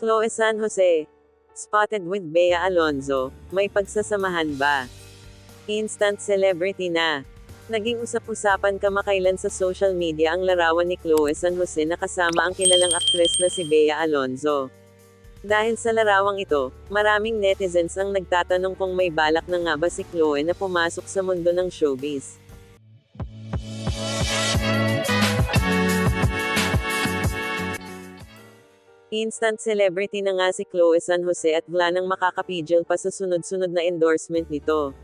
Chloe San Jose. Spotted with Bea Alonzo. May pagsasamahan ba? Instant celebrity na. Naging usap-usapan kamakailan sa social media ang larawan ni Chloe San Jose na kasama ang kilalang aktres na si Bea Alonzo. Dahil sa larawang ito, maraming netizens ang nagtatanong kung may balak na nga ba si Chloe na pumasok sa mundo ng showbiz. Instant celebrity na nga si Chloe San Jose at wala nang makakapigil pa sa sunod-sunod na endorsement nito.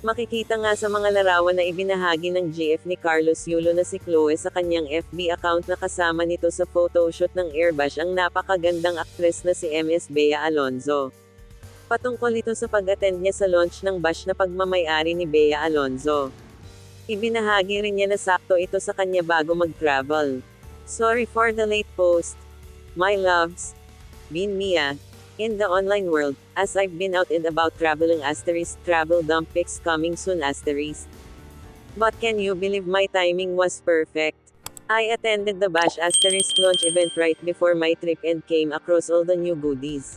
Makikita nga sa mga larawan na ibinahagi ng GF ni Carlos Yulo na si Chloe sa kanyang FB account na kasama nito sa photoshoot ng Airbash ang napakagandang aktres na si MS Bea Alonzo. Patungkol ito sa pag-attend niya sa launch ng Bash na pagmamayari ni Bea Alonzo. Ibinahagi rin niya na sakto ito sa kanya bago mag-travel. Sorry for the late post. My loves. Been Mia. In the online world, as I've been out and about traveling asterisk travel dump pics coming soon asterisk. But can you believe my timing was perfect? I attended the Bash asterisk launch event right before my trip and came across all the new goodies.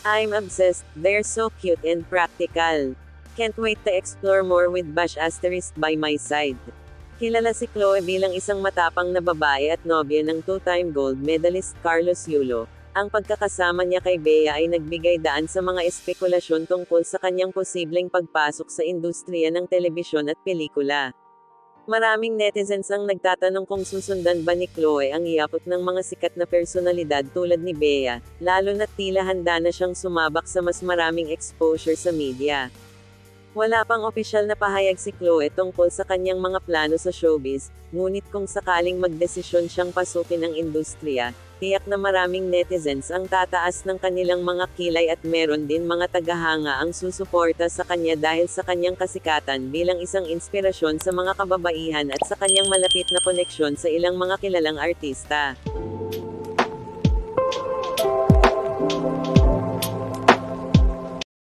I'm obsessed, they're so cute and practical. Can't wait to explore more with Bash asterisk by my side. Kilala si Chloe bilang isang matapang na babae at nobya ng two-time gold medalist Carlos Yulo. Ang pagkakasama niya kay Bea ay nagbigay daan sa mga espekulasyon tungkol sa kanyang posibleng pagpasok sa industriya ng telebisyon at pelikula. Maraming netizens ang nagtatanong kung susundan ba ni Chloe ang iapot ng mga sikat na personalidad tulad ni Bea, lalo na't tila handa na siyang sumabak sa mas maraming exposure sa media. Wala pang opisyal na pahayag si Chloe tungkol sa kanyang mga plano sa showbiz, ngunit kung sakaling magdesisyon siyang pasukin ang industriya, tiyak na maraming netizens ang tataas ng kanilang mga kilay at meron din mga tagahanga ang susuporta sa kanya dahil sa kanyang kasikatan bilang isang inspirasyon sa mga kababaihan at sa kanyang malapit na koneksyon sa ilang mga kilalang artista.